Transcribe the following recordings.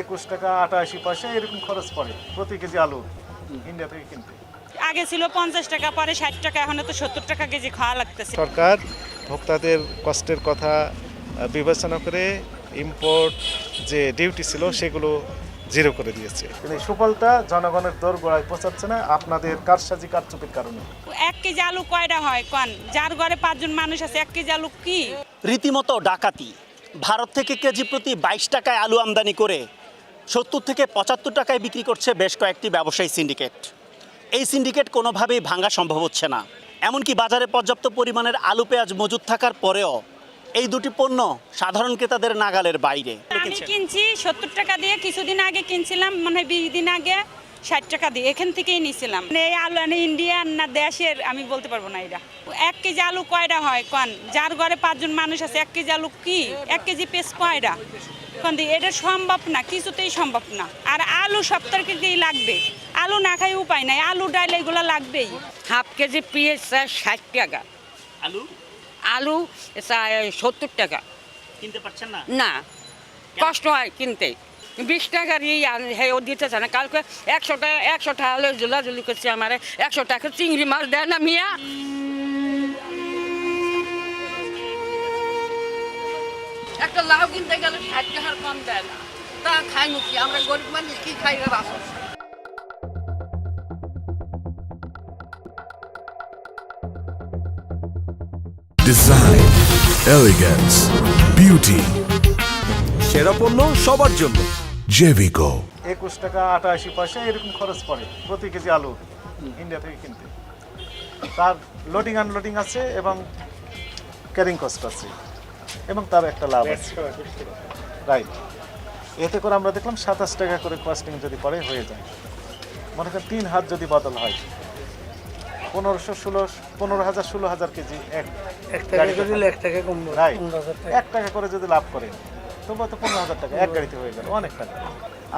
একুশ টাকা আটাশি পয়সা এরকম খরচ পড়ে প্রতি কেজি আলু ইন্ডিয়া থেকে কিনতে। আগে ছিল পঞ্চাশ টাকা পরে ষাট টাকা এখন তো সত্তর টাকা কেজি খাওয়া লাগতেছে। সরকার ভোক্তাদের কষ্টের কথা বিবেচনা করে ইম্পোর্ট যে ডিউটি ছিল সেগুলো জিরো করে দিয়েছে। কিন্তু এই সুফলটা জনগণের দোর গোড়ায় পৌঁছাচ্ছে না আপনাদের কারসাজি কারচুপির কারণে। এক কেজি আলু কয়টা হয়? কন যার ঘরে পাঁচজন মানুষ আছে এক কেজি আলু কি? রীতিমতো ডাকাতি। ভারত থেকে কেজি প্রতি বাইশ টাকায় আলু আমদানি করে সত্তর থেকে পঁচাত্তর টাকায় বিক্রি করছে বেশ কয়েকটি ব্যবসায়ী সিন্ডিকেট। এই সিন্ডিকেট কোনোভাবেই ভাঙা সম্ভব হচ্ছে না। এমনকি বাজারে পর্যাপ্ত পরিমাণের আলু পেঁয়াজ মজুদ থাকার পরেও এই দুটি পণ্য সাধারণ ক্রেতাদের নাগালের বাইরে। আমি কিনছি সত্তর টাকা দিয়ে, কিছুদিন আগে কিনছিলাম মানে বিশ দিন আগে। ষাট টাকা দিয়ে এখান থেকেই নিয়েছিলাম মানে এই আলু মানে ইন্ডিয়ান না দেশের আমি বলতে পারব না এটা। এক কেজি আলু কয়টা হয় কন? যার ঘরে পাঁচজন মানুষ আছে এক কেজি আলু কি? এক কেজি পেস কয়টা? কন দি এটা সম্ভব না কিছুতেই সম্ভব না। আর আলু সপ্তাহ কেজি লাগবে। আলু না খাই উপায় নাই আলু ডাইল এগুলো লাগবেই। হাফ কেজি পেঁয়াজ চাই ষাট টাকা। আলু? আলু সত্তর টাকা। কিনতে পারছেন না? না। কষ্ট হয় কিনতে। বিশ টাকার এই হে ও দিতে চায় না। কালকে একশো টাকা একশো টাকা হলে জুলাজুলি করছে আমার। একশো টাকা চিংড়ি মাছ দেয় না মিয়া। একটা লাউ কিনতে গেলে ষাট টাকার কম দেয় না। তা খাই মুখি আমরা গরিব মানুষ কি খাই আসো Design, elegance, beauty, সেরা পণ্য সবার জন্য। Jevico. একুশ টাকা আটাশি পয়সা এরকম খরচ পড়ে প্রতি কেজি আলু ইন্ডিয়া থেকে কিনতে। তার লোডিং আনলোডিং আছে এবং ক্যারিং কস্ট আছে এবং তার একটা লাভ আছে। রাইট এতে করে আমরা দেখলাম সাতাশ টাকা করে কস্টিং যদি পরে হয়ে যায়। মনে করেন তিন হাত যদি বদল হয় পনেরোশো ষোলো পনেরো হাজার ষোলো হাজার কেজি এক এক টাকা এক টাকা রাইট পনেরো হাজার টাকা। এক টাকা করে যদি লাভ করে তবুও তো পনেরো হাজার টাকা, এক গাড়িতে হয়ে গেল, অনেক টাকা।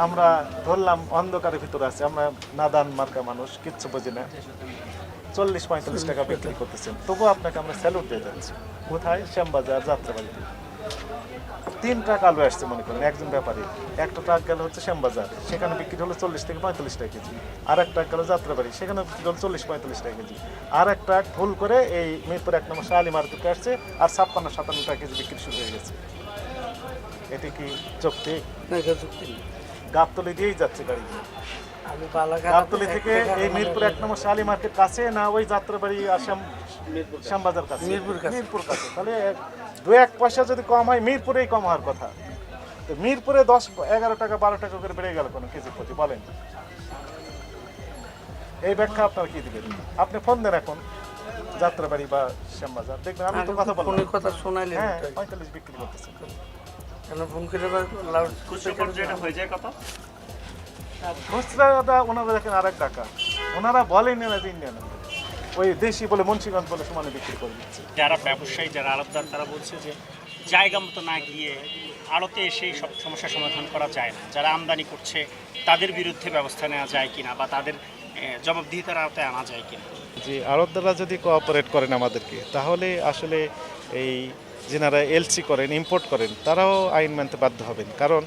আমরা ধরলাম, অন্ধকারের ভিতরে আছি, আমরা নাদান মার্কা মানুষ, কিচ্ছু বুঝি না। চল্লিশ, পঁয়তাল্লিশ টাকা বিক্রি করতেছেন, তবুও আপনাকে আমরা স্যালুট দিয়ে যাচ্ছি। কোথায়? শ্যামবাজার, যাত্রাবাড়িতে। তিন ট্রাক আলু আসছে, মনে করেন, একজন ব্যাপারী। একটা ট্রাক গেল হচ্ছে শ্যামবাজার, সেখানে বিক্রি হলো চল্লিশ থেকে পঁয়তাল্লিশ টাকা কেজি। আর এক ট্রাক গেল যাত্রাবাড়ি, সেখানে বিক্রি হলো চল্লিশ, পঁয়তাল্লিশ টাকা কেজি। আর এক ট্রাক ভুল করে এই মিরপুর এক নম্বর শালি মার্কেটে আসছে, আর ছাপ্পান্ন, সাতান্ন টাকা কেজি বিক্রি শুরু হয়ে গেছে। এটি কি চুক্তি? না, এটা চুক্তি না। গাবতলি দিয়েই যাচ্ছে গাড়ি। গাবতলি থেকে এই মিরপুর এক নম্বর শালি মার্কেট কাছে না ওই যাত্রাবাড়ি শ্যাম শ্যামবাজার কাছে? মিরপুর কাছে। মিরপুর কাছে। তাহলে দু এক পয়সা যদি কম হয় মিরপুরেই কম হওয়ার কথা। তো মিরপুরে দশ এগারো টাকা বারো টাকা করে বেড়ে গেল কোনো কেজি প্রতি বলেন। এই ব্যাখ্যা আপনার কি দিবেন? আপনি ফোন দেন এখন যাত্রাবাড়ি বা শ্যামবাজার। দেখবেন আমি তো কথা ফোনের কথা শোনাইলে হ্যাঁ পঁয়তাল্লিশ বিক্রি করতেছেন। কেন ফোন করে লাউড খুচরো পর্যায়ে হয়ে যায় কত খুচরাটা ওনারা দেখেন আর এক টাকা ওনারা বলেন না যে ইন্ডিয়ান ওই দেশি বলে মুন্সিগঞ্জ বলে সমানে বিক্রি করে দিচ্ছে। যারা ব্যবসায়ী যারা তারা বলছে যে জায়গা মতো না গিয়ে আড়তে এসেই সব সমস্যার সমাধান করা যায় না। যারা আমদানি করছে তাদের বিরুদ্ধে ব্যবস্থা নেওয়া যায় কিনা বা তাদের জবাবদিহিতার আওতায় আনা যায় কিনা? যে আড়তদাররা যদি কোঅপারেট করেন আমাদেরকে, তাহলে আসলে এই যেনারা এলসি করেন ইম্পোর্ট করেন, তারাও আইন মানতে বাধ্য হবেন। কারণ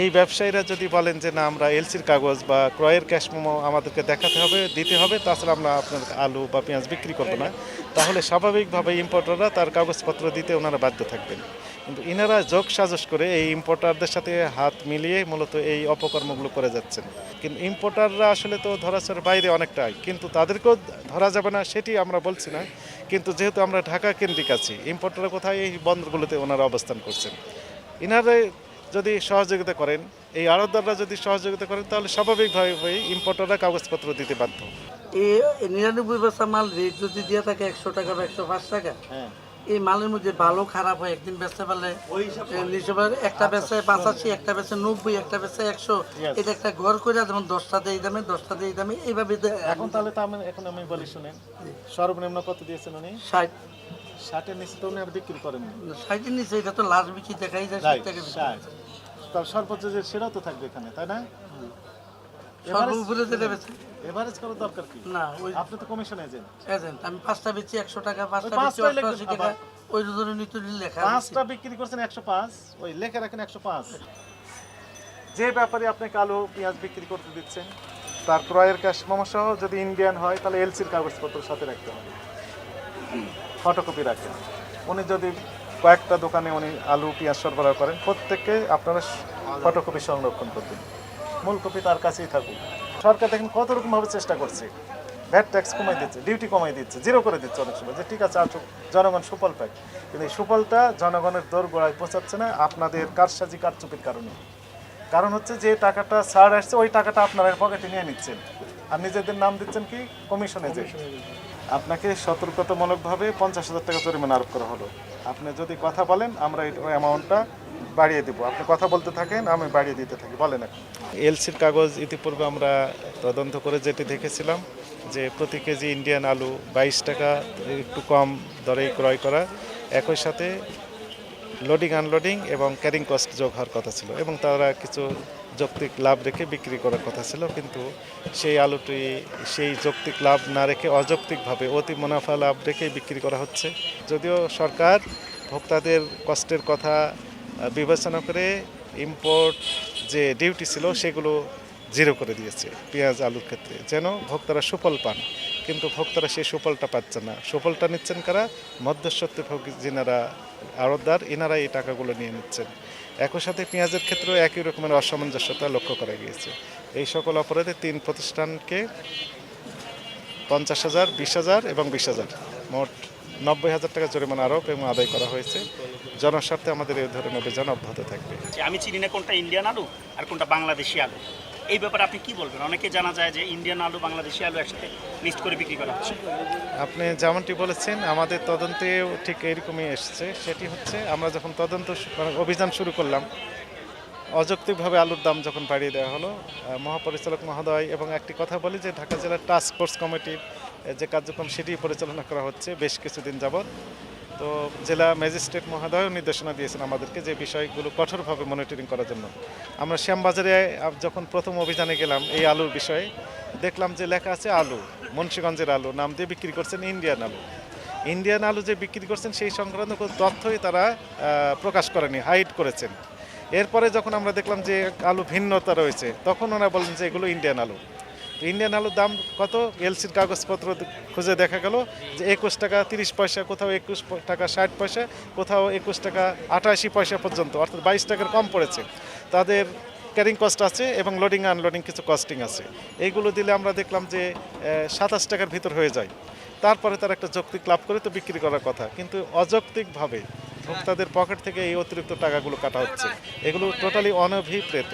এই ব্যবসায়ীরা যদি বলেন যে, না, আমরা এলসির কাগজ বা ক্রয়ের ক্যাশ মেমো আমাদেরকে দেখাতে হবে, দিতে হবে, তাছাড়া আমরা আপনার আলু বা পেঁয়াজ বিক্রি করব না, তাহলে স্বাভাবিকভাবে ইম্পোর্টাররা তার কাগজপত্র দিতে ওনারা বাধ্য থাকবেন। কিন্তু ইনারা যোগ সাজস করে এই ইম্পোর্টারদের সাথে হাত মিলিয়ে মূলত এই অপকর্মগুলো করে যাচ্ছেন। কিন্তু ইম্পোর্টাররা আসলে তো ধরাছোঁয়ার বাইরে অনেকটাই কিন্তু তাদেরকেও ধরা যাবে না সেটি আমরা বলছি না। কিন্তু যেহেতু আমরা ঢাকা কেন্দ্রিক আছি ইম্পোর্টাররা কোথায় এই বন্দরগুলোতে ওনারা অবস্থান করছেন? ইনারা যদি সহযোগিতা করেন এই আড়তদাররা যদি সহযোগিতা করেন তাহলে স্বাভাবিকভাবে ইম্পোর্টাররা কাগজপত্র দিতে বাধ্য। এই নিরানব্বই বছর মাল রেট যদি দিয়ে থাকে একশো টাকা বা একশো পাঁচ টাকা হ্যাঁ। এই মালের মধ্যে ভালো খারাপ হয় একদিন বেচতে পারলে একটা বেচে পাঁচাশি একটা বেচে নব্বই একটা বেচে একশো। এটা একটা ঘর করে যেমন দশটা দিয়ে দামে দশটা দিয়ে দামে এইভাবে এখন তাহলে তো আমি এখন আমি বলি শুনেন সর্বনিম্ন কত দিয়েছেন উনি? ষাট। ষাটের নিচে তো উনি আর বিক্রি করেন ষাটের নিচে এটা তো লাস্ট বিক্রি দেখাই যায় ষাট টাকা সর্বোচ্চ যে সেটাও তো থাকবে এখানে তাই না? সর্বোপরি যেটা বেচে এভারেজ করার দরকার কি? না ওই আপনি তো কমিশন এজেন্ট এজেন্ট আমি পাঁচটা বেচি একশো টাকা পাঁচটা বেচি অষ্টআশি টাকা। ওই ধরনের নিত্য লেখা পাঁচটা বিক্রি করছেন একশো পাঁচ ওই লেখে রাখেন একশো পাঁচ। যে ব্যাপারে আপনাকে আলু পেঁয়াজ বিক্রি করতে দিচ্ছেন তার ক্রয়ের ক্যাশ সহ যদি ইন্ডিয়ান হয় তাহলে এলসির কাগজপত্র সাথে রাখতে হবে। ফটোকপি রাখেন। উনি যদি কয়েকটা দোকানে উনি আলু পেঁয়াজ সরবরাহ করেন প্রত্যেককে আপনারা ফটোকপি সংরক্ষণ করবেন। মূল কপি তার কাছেই থাকুক। সরকার দেখেন কত রকমভাবে চেষ্টা করছে। ভ্যাট ট্যাক্স কমাই দিচ্ছে ডিউটি কমাই দিচ্ছে জিরো করে দিচ্ছে অনেক সময়। যে ঠিক আছে, আসুক, জনগণ সুফল পায় কিন্তু এই সুফলটা জনগণের দোর গোড়ায় পৌঁছাচ্ছে না আপনাদের কারসাজি কারচুপির কারণে। কারণ হচ্ছে যে টাকাটা ছাড় আসছে, ওই টাকাটা আপনারা পকেটে নিয়ে নিচ্ছেন। আর নিজেদের নাম দিচ্ছেন কি? কমিশনে যে। আপনাকে সতর্কতামূলকভাবে পঞ্চাশ হাজার টাকা জরিমানা আরোপ করা হলো। আপনি যদি কথা বলেন, আমরা এই অ্যামাউন্টটা বাড়িয়ে দেবো। আপনি কথা বলতে থাকেন, আমি বাড়িয়ে দিতে থাকি। বলেন এলসির কাগজ ইতিপূর্বে আমরা তদন্ত করে যেটি দেখেছিলাম, যে প্রতি কেজি ইন্ডিয়ান আলু বাইশ টাকা, একটু কম দরে ক্রয় করা, একই সাথে লোডিং আনলোডিং এবং ক্যারিং কস্ট যোগ হওয়ার কথা ছিল এবং তারা কিছু যৌক্তিক লাভ রেখে বিক্রি করার কথা ছিল, কিন্তু সেই আলুটি, সেই যৌক্তিক লাভ না রেখে অযৌক্তিকভাবে অতি মুনাফা লাভ রেখেই বিক্রি করা হচ্ছে। যদিও সরকার ভোক্তাদের কষ্টের কথা বিবেচনা করে ইম্পোর্ট যে ডিউটি ছিল সেগুলো জিরো করে দিয়েছে পেঁয়াজ, আলুর ক্ষেত্রে। যেন ভোক্তারা সুফল পান। কিন্তু ভোক্তারা সেই সুফলটা পাচ্ছে না। সুফলটা নিচ্ছেন কারা? মধ্যস্বত্ব ভোগী যিনারা আড়তদার এনারা এই টাকাগুলো নিয়ে নিচ্ছেন। একই সাথে পেঁয়াজের ক্ষেত্রেও একই রকমের অসামঞ্জস্যতা লক্ষ্য করা গিয়েছে। এই সকল অপরাধে তিন প্রতিষ্ঠানকে পঞ্চাশ হাজার, বিশ হাজার এবং বিশ হাজার, মোট নব্বই হাজার টাকা জরিমানা আরোপ এবং আদায় করা হয়েছে। জনস্বার্থে আমাদের এই ধরনের অভিযান অব্যাহত থাকবে। যে আমি চিনি না কোনটা ইন্ডিয়ান আলু আর কোনটা বাংলাদেশি আলু। এই ব্যাপারে আপনি কি বলবেন? অনেকে জানা যায় যে ইন্ডিয়ান আলু বাংলাদেশি আলু একসাথে মিক্সড করে বিক্রি করা হচ্ছে। আপনি যেমনটি বলেছেন আমাদের তদন্তেও ঠিক এরকমই এসছে। সেটি হচ্ছে আমরা যখন তদন্ত মানে অভিযান শুরু করলাম অযৌক্তিকভাবে আলুর দাম যখন বাড়িয়ে দেওয়া হলো মহাপরিচালক মহোদয় এবং একটি কথা বলি যে ঢাকা জেলার টাস্ক ফোর্স কমিটির যে কার্যক্রম সেটি পরিচালনা করা হচ্ছে বেশ কিছুদিন যাবৎ। তো জেলা ম্যাজিস্ট্রেট মহোদয়ও নির্দেশনা দিয়েছেন আমাদেরকে যে বিষয়গুলো কঠোরভাবে মনিটরিং করার জন্য। আমরা শ্যামবাজারে যখন প্রথম অভিযানে গেলাম এই আলুর বিষয়ে, দেখলাম যে লেখা আছে আলু, মুন্সীগঞ্জের আলু, নাম দিয়ে বিক্রি করছেন ইন্ডিয়ান আলু। ইন্ডিয়ান আলু যে বিক্রি করছেন সেই সংক্রান্ত কোনো তথ্যই তারা প্রকাশ করেনি, হাইড করেছেন। এরপরে যখন আমরা দেখলাম যে আলু ভিন্নতা রয়েছে, তখন ওরা বললেন যে এগুলো ইন্ডিয়ান আলু। ইন্ডিয়ান আলুর দাম কত? এলসির কাগজপত্র খুঁজে দেখা গেল যে একুশ টাকা তিরিশ পয়সা, কোথাও একুশ টাকা ষাট পয়সা, কোথাও একুশ টাকা আটাশি পয়সা পর্যন্ত, অর্থাৎ বাইশ টাকার কম পড়েছে। তাদের ক্যারিং কস্ট আছে এবং লোডিং আনলোডিং কিছু কস্টিং আছে। এইগুলো দিলে আমরা দেখলাম যে সাতাশ টাকার ভিতর হয়ে যায়। তারপরে তার একটা যৌক্তিক লাভ করে তো বিক্রি করার কথা। কিন্তু অযৌক্তিকভাবে ভোক্তাদের পকেট থেকে এই অতিরিক্ত টাকাগুলো কাটা হচ্ছে। এগুলো টোটালি অনভিপ্রেত।